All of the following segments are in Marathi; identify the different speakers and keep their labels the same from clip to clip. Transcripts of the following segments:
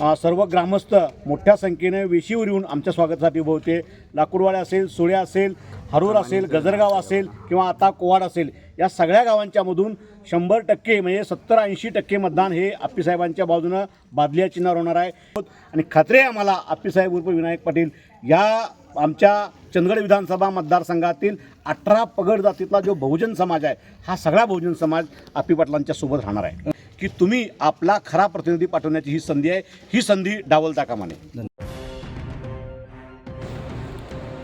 Speaker 1: सर्व ग्रामस्थ मोठ्या संख्येने वेशीवर येऊन आमच्या स्वागतासाठी उभे होते. लाकूडवाडे असेल सुळे असेल हरूर असेल गजरगाव असेल किंवा आता कोवाड असेल या सगळ्या गावांच्या मधून शंभर टक्के म्हणजे सत्तर ऐंशी टक्के मतदान हे आप्पीसाहेबांच्या बाजूनं बादलिया चिन्हावर होणार आहे. आणि खात्री आहे आम्हाला आप्पीसाहेब उर्फ विनायक पाटील या आमच्या चंदगड विधानसभा मतदारसंघातील अठरा पगड जातीतला जो बहुजन समाज आहे हा सगळा बहुजन समाज आप्पी पाटलांच्या सोबत राहणार आहे. की तुम्ही आपला खरा प्रतिनिधी पाठवण्याची ही संधी आहे. ही संधी डावलता कामा नये.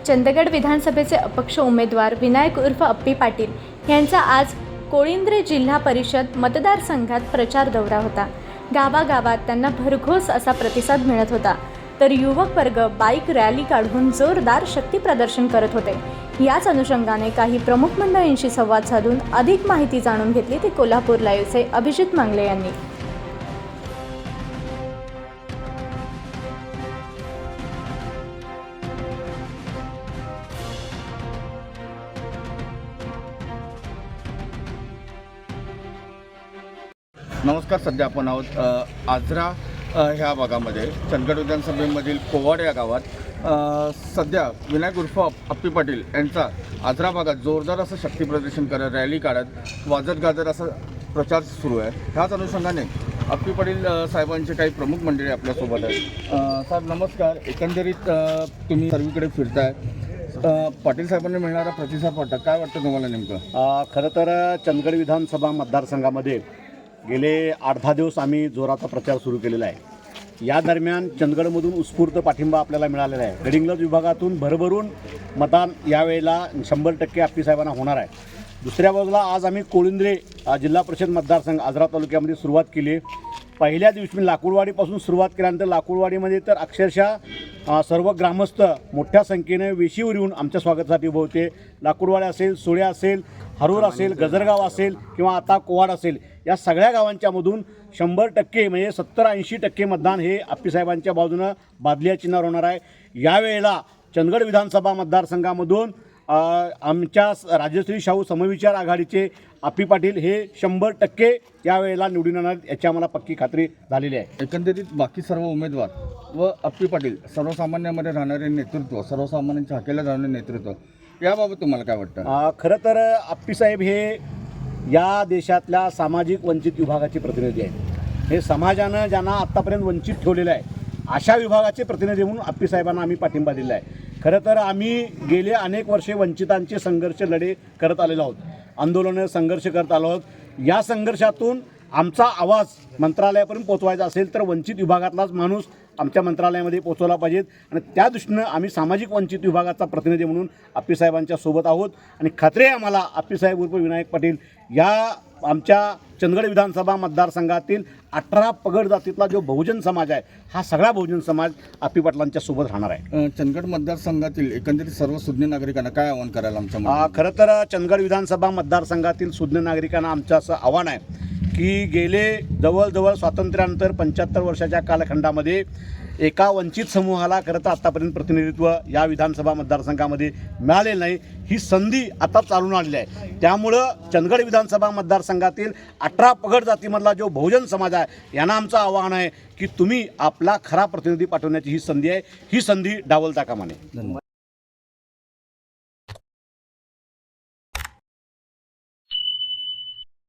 Speaker 2: चंदगड विधानसभेचे अपक्ष उमेदवार विनायक उर्फ अप्पी पाटील यांचा आज कोळिंद्रे जिल्हा परिषद मतदारसंघात प्रचार दौरा होता. गावागावात त्यांना भरघोस असा प्रतिसाद मिळत होता. तर युवक वर्ग बाईक रॅली काढून जोरदार शक्ती प्रदर्शन करत होते. याच अनुषंगाने काही प्रमुख मंडळींशी संवाद साधून अधिक माहिती जाणून घेतली ती कोल्हापूर लाईव्हचे अभिजित मांगले यांनी.
Speaker 3: नमस्कार सध्या आपण आहोत आजरा ह्या भागामध्ये चंदगड विधानसभेमधील कोवाड या गावात सध्या विनायक उर्फ अप्पी पाटील यांचा आजरा भागात जोरदार असं शक्ती प्रदर्शन करत रॅली काढत वाजत गाजत असा प्रचार सुरू आहे. ह्याच अनुषंगाने अप्पी पाटील साहेबांचे काही प्रमुख मंडळी आपल्यासोबत आहेत. साहेब नमस्कार. एकंदरीत तुम्ही सर्वीकडे फिरताय. पाटील साहेबांनी मिळणारा प्रतिसाद वाटत काय वाटतं तुम्हाला नेमकं?
Speaker 1: खरं तर चंदगड विधानसभा मतदारसंघामध्ये गेले आठ दहा दिवस आम्ही जोराचा प्रचार सुरू केलेला आहे. या दरम्यान चंदगडमधून उत्स्फूर्त पाठिंबा आपल्याला मिळालेला आहे. गडिंग्लज विभागातून भरभरून मतदान यावेळेला शंभर टक्के आप्पी साहेबांना होणार आहे. दुसऱ्या बाजूला आज आम्ही कोळिंद्रे जिल्हा परिषद मतदारसंघ आजरा तालुक्यामध्ये सुरुवात केली. आहे पहिल्या दिवशी मी लाकूडवाडीपासून सुरुवात केल्यानंतर लाकूडवाडीमध्ये तर अक्षरशः सर्व ग्रामस्थ मोठ्या संख्येने वेशीवर येऊन आमच्या स्वागतासाठी उभे होते. असेल सुळे असेल हरूर असेल गजरगाव असेल किंवा आता कोवाड असेल या सगळ्या गावांच्यामधून शंभर टक्के म्हणजे सत्तर ऐंशी टक्के मतदान हे आप्पीसाहेबांच्या बाजूनं बादलिया चिन्हावर होणार आहे. यावेळेला चंदगड विधानसभा मतदारसंघामधून आमच्या राजश्री शाहू समविचार आघाडीचे आप्पी पाटील हे शंभर टक्के यावेळेला निवडून येणार याची आम्हाला पक्की खात्री झालेली आहे.
Speaker 3: एकंदरीत बाकी सर्व उमेदवार व अप्पी पाटील सर्वसामान्यामध्ये राहणारे नेतृत्व सर्वसामान्यांच्या हाकेला जाणारे नेतृत्व याबाबत तुम्हाला काय वाटतं?
Speaker 1: खरं तर आप्पीसाहेब हे या देशातल्या सामाजिक वंचित विभागाचे प्रतिनिधी आहेत. हे समाजानं ज्यांना आत्तापर्यंत वंचित ठेवलेलं आहे अशा विभागाचे प्रतिनिधी म्हणून आप्पीसाहेबांना आम्ही पाठिंबा दिला आहे. खरं तर आम्ही गेले अनेक वर्षे वंचितांचे संघर्ष लढे करत आलेलो आहोत. आंदोलनं संघर्ष करत आलो आहोत. या संघर्षातून आमचा आवाज मंत्रालयापर्यंत पोचवायचा असेल तर वंचित विभागातलाच माणूस आमच्या मंत्रालयामध्ये पोचवला पाहिजेत आणि त्या दृष्टीनं आम्ही सामाजिक वंचित विभागाचा प्रतिनिधी म्हणून आप्पीसाहेबांच्या सोबत आहोत. आणि खात्री आम्हाला आप्पीसाहेब उर्फ विनायक पाटील या आमच्या चंदगड विधानसभा मतदारसंघातील अठरा पगड जातीतला जो बहुजन समाज आहे हा सगळा बहुजन समाज आप्पी पाटलांच्या सोबत राहणार आहे
Speaker 3: चंदगड मतदारसंघातील एकंदरीत सर्व सुज्ञ नागरिकांना काय आवाहन करायला आमच्या?
Speaker 1: खरं तर चंदगड विधानसभा मतदारसंघातील सुज्ञ नागरिकांना आमचं असं आव्हान आहे की गेले जवळजवळ स्वातंत्र्यानंतर पंच्याहत्तर वर्षाच्या कालखंडामध्ये एका वंचित समूहाला खरं तर आत्तापर्यंत प्रतिनिधित्व या विधानसभा मतदारसंघामध्ये मिळालेलं नाही. ही संधी आता चालून आलेली आहे. त्यामुळं चंदगड विधानसभा मतदारसंघातील अठरा पगड जातीमधला जो बहुजन समाज आहे यांना आमचं आव्हान आहे की तुम्ही आपला खरा प्रतिनिधी पाठवण्याची ही संधी आहे. ही संधी डावलता कामाने
Speaker 3: धन्यवाद.